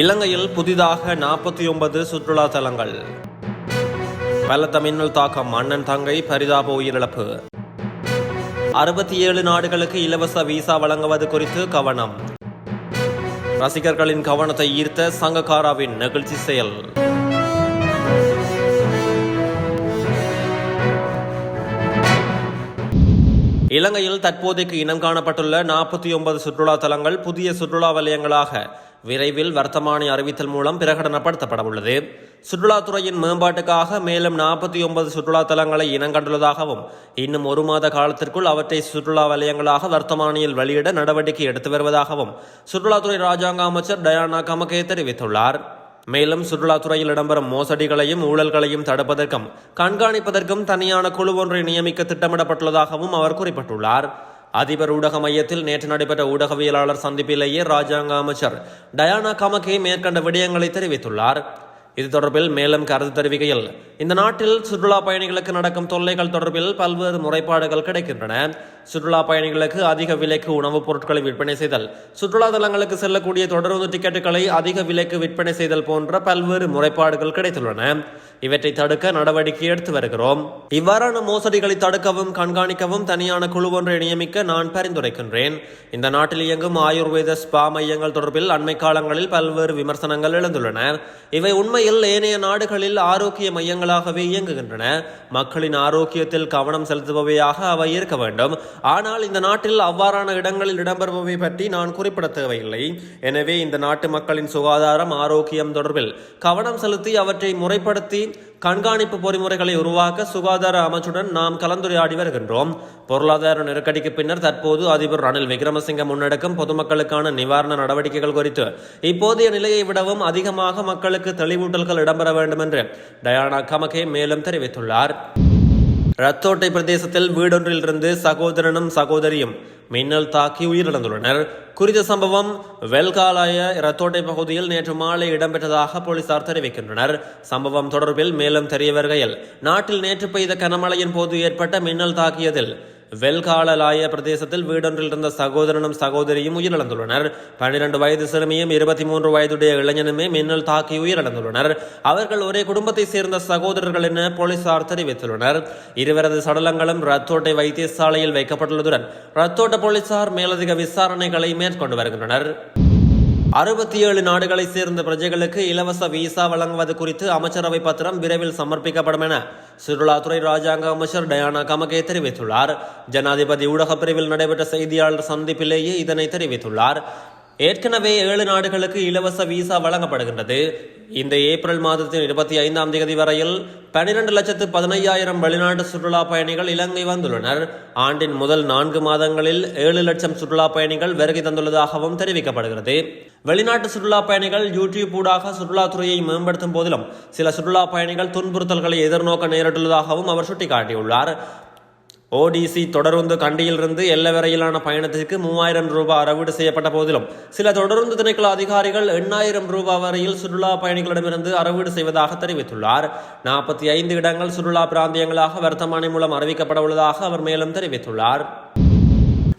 இலங்கையில் புதிதாக நாற்பத்தி ஒன்பது சுற்றுலா தலங்கள். பலத்த மின்னல் தாக்கம் அண்ணன் தங்கை பரிதாப உயிரிழப்பு. அறுபத்தி ஏழு நாடுகளுக்கு இலவச விசா வழங்குவது குறித்து கவனம். ரசிகர்களின் கவனத்தை ஈர்த்த சங்ககாராவின் நெகிழ்ச்சி செயல். இலங்கையில் தற்போதைக்கு இனம் காணப்பட்டுள்ள நாற்பத்தி ஒன்பது சுற்றுலா தலங்கள் புதிய சுற்றுலா வலயங்களாக விரைவில் வர்த்தமானி அறிவித்தல் மூலம் பிரகடனப்படுத்தப்பட உள்ளது சுற்றுலாத்துறையின் மேம்பாட்டுக்காக மேலும் நாற்பத்தி ஒன்பது சுற்றுலா தலங்களை இனங்கண்டுள்ளதாகவும் இன்னும் ஒரு மாத காலத்திற்குள் அவற்றை சுற்றுலா வலயங்களாக வர்த்தமானியில் வெளியிட நடவடிக்கை எடுத்து வருவதாகவும் சுற்றுலாத்துறை ராஜாங்க அமைச்சர் டயானா கமகே தெரிவித்துள்ளார். மேலும் சுற்றுலாத்துறையில் இடம்பெறும் மோசடிகளையும் ஊழல்களையும் தடுப்பதற்கும் கண்காணிப்பதற்கும் தனியான குழு ஒன்றை நியமிக்க திட்டமிடப்பட்டுள்ளதாகவும் அவர் குறிப்பிட்டுள்ளார். அதிபர் ஊடக மையத்தில் நேற்று நடைபெற்ற ஊடகவியலாளர் சந்திப்பிலேயே ராஜாங்க அமைச்சர் டயானா கமகே மேற்கண்ட விடயங்களை தெரிவித்துள்ளார். இது தொடர்பில் மேலும் கருத்து தெரிவிக்கையில் இந்த நாட்டில் சுற்றுலா பயணிகளுக்கு நடக்கும் தொல்லைகள் தொடர்பில் பல்வேறு முறைப்பாடுகள் கிடைக்கின்றன. சுற்றுலா பயணிகளுக்கு அதிக விலைக்கு உணவுப் பொருட்களை விற்பனை செய்தல். சுற்றுலா தலங்களுக்கு செல்லக்கூடிய தொடர்ந்து டிக்கெட்டுகளை அதிக விலைக்கு விற்பனை செய்தல் போன்ற பல்வேறு முறைப்பாடுகள் கிடைத்துள்ளன. இவற்றை தடுக்க நடவடிக்கை எடுத்து வருகிறோம். இவ்வாறான மோசடிகளை தடுக்கவும் கண்காணிக்கவும் தனியான குழு ஒன்றை நியமிக்க நான் பரிந்துரைக்கின்றேன். இந்த நாட்டில் இயங்கும் ஆயுர்வேத ஸ்பா மையங்கள் தொடர்பில் அண்மை காலங்களில் பல்வேறு விமர்சனங்கள் எழுந்துள்ளன. இவை உண்மையில் ஏனைய நாடுகளில் ஆரோக்கிய மையங்களாகவே இயங்குகின்றன. மக்களின் ஆரோக்கியத்தில் கவனம் செலுத்துபவையாக அவை இருக்க வேண்டும். ஆனால் இந்த நாட்டில் அவ்வாறான இடங்களில் இடம்பெறுபவை பற்றி நான் குறிப்பிட தேவையில்லை. எனவே இந்த நாட்டு மக்களின் சுகாதாரம் ஆரோக்கியம் தொடர்பில் கவனம் செலுத்தி அவற்றை முறைப்படுத்தி கண்காணிப்பு பொறிமுறைகளை உருவாக்க சுகாதார அமைச்சுடன் நாம் கலந்துரையாடி வருகின்றோம். பொருளாதார நெருக்கடிக்கு பின்னர் தற்போது அதிபர் ரணில் விக்ரமசிங்க முன்னெடுக்கும் பொதுமக்களுக்கான நிவாரண நடவடிக்கைகள் குறித்து இப்போதைய நிலையை விடவும் அதிகமாக மக்களுக்கு தெளிவூட்டல்கள் இடம்பெற வேண்டும் என்று டயானா கமகே மேலும் தெரிவித்துள்ளார். ரத்தோட்டை பிரதேசத்தில் வீடொன்றிலிருந்து சகோதரனும் சகோதரியும் மின்னல் தாக்கி உயிரிழந்துள்ளனர். குறித்த சம்பவம் வெல்காலாய ரத்தோட்டை பகுதியில் நேற்று மாலை இடம்பெற்றதாக போலீசார் தெரிவிக்கின்றனர். சம்பவம் தொடர்பில் மேலும் தெரிய வருகையில் நாட்டில் நேற்று பெய்த கனமழையின் போது ஏற்பட்ட மின்னல் தாக்கியதில் வெல்காலலாய பிரதேசத்தில் வீடொன்றில் இருந்த சகோதரனும் சகோதரியும் உயிரிழந்துள்ளனர். பன்னிரண்டு வயது சிறுமியும் இருபத்தி மூன்று வயதுடைய இளைஞனுமே மின்னல் தாக்கி உயிரிழந்துள்ளனர். அவர்கள் ஒரே குடும்பத்தை சேர்ந்த சகோதரர்கள் என போலீசார் தெரிவித்துள்ளனர். இருவரது சடலங்களும் ரத்தோட்டை வைத்தியசாலையில் வைக்கப்பட்டுள்ளதுடன் ரத்தோட்ட போலீசார் மேலதிக விசாரணைகளை மேற்கொண்டு வருகின்றனர். அறுபத்தி ஏழு நாடுகளை சேர்ந்த பிரஜைகளுக்கு இலவச விசா வழங்குவது குறித்து அமைச்சரவை பத்திரம் விரைவில் சமர்ப்பிக்கப்படும் என சுற்றுலாத்துறை ராஜாங்க அமைச்சர் டயானா கமகே தெரிவித்துள்ளார். ஜனாதிபதி ஊடகப் பிரிவில் நடைபெற்ற செய்தியாளர் சந்திப்பிலேயே இதனை தெரிவித்துள்ளார். ஏற்கனவே ஏழு நாடுகளுக்கு இலவச விசா வழங்கப்படுகின்றது. இந்த ஏப்ரல் மாதத்தின் இருபத்தி ஐந்தாம் தேதி வரையில் பனிரெண்டு லட்சத்து பதினையாயிரம் வெளிநாட்டு சுற்றுலா பயணிகள் இலங்கை வந்துள்ளனர். ஆண்டின் முதல் நான்கு மாதங்களில் ஏழு லட்சம் சுற்றுலா பயணிகள் வருகை தந்துள்ளதாகவும் தெரிவிக்கப்படுகிறது. வெளிநாட்டு சுற்றுலா பயணிகள் யூடியூப் ஊடாக சுற்றுலாத்துறையை மேம்படுத்தும் போதிலும் சில சுற்றுலா பயணிகள் துன்புறுத்தல்களை எதிர்நோக்க நேரிட்டுள்ளதாகவும் அவர் சுட்டிக்காட்டியுள்ளார். ஓடிசி தொடருந்து கண்டியிலிருந்து எல்லை வரையிலான பயணத்திற்கு மூவாயிரம் ரூபாய் அறவீடு செய்யப்பட்ட போதிலும் சில தொடருந்து திணைக்கள அதிகாரிகள் எண்ணாயிரம் ரூபாய் வரையில் சுற்றுலா பயணிகளிடமிருந்து அறவீடு செய்வதாக தெரிவித்துள்ளார். நாற்பத்தி ஐந்து இடங்கள் சுற்றுலா பிராந்தியங்களாக வர்த்தமானி மூலம் அறிவிக்கப்பட உள்ளதாக அவர் மேலும் தெரிவித்துள்ளார்.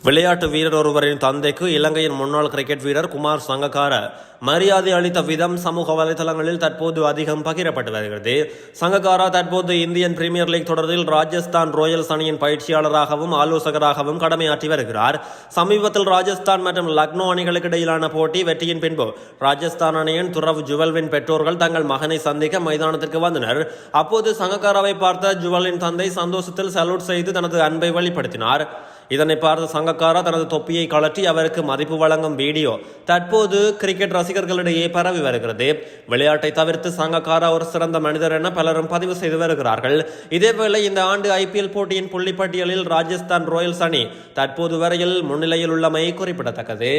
விளையாட்டு வீரர் ஒருவரின் தந்தைக்கு இலங்கையின் முன்னாள் கிரிக்கெட் வீரர் குமார் சங்கக்கார மரியாதை அளித்த விதம் சமூக வலைதளங்களில் தற்போது அதிகம் பகிரப்பட்டு வருகிறது. சங்கக்காரா தற்போது இந்தியன் பிரீமியர் லீக் தொடரில் ராஜஸ்தான் ராயல்ஸ் அணியின் பயிற்சியாளராகவும் ஆலோசகராகவும் கடமையாற்றி வருகிறார். சமீபத்தில் ராஜஸ்தான் மற்றும் லக்னோ அணிகளுக்கு இடையிலான போட்டி வெற்றியின் பின்பு ராஜஸ்தான் அணியின் துறவு ஜுவல்வின் பெற்றோர்கள் தங்கள் மகனை சந்திக்க மைதானத்திற்கு வந்தனர். அப்போது சங்கக்காராவை பார்த்த ஜுவலின் தந்தை சந்தோஷத்தில் சல்யூட் செய்து தனது அன்பை வெளிப்படுத்தினார். இதனை பார்த்த சங்கக்காரா தனது தொப்பியை கழற்றி அவருக்கு மதிப்பு வழங்கும் வீடியோ தற்போது கிரிக்கெட் ரசிகர்களிடையே பரவி வருகிறது. விளையாட்டை தவிர்த்து சங்கக்காரா ஒரு சிறந்த மனிதர் என பலரும் பதிவு செய்து வருகிறார்கள். இதேவேளை இந்த ஆண்டு ஐபிஎல் போட்டியின் புள்ளிப்பட்டியலில் ராஜஸ்தான் ராயல்ஸ் அணி தற்போது வரையில் முன்னிலையில் உள்ளமை குறிப்பிடத்தக்கது.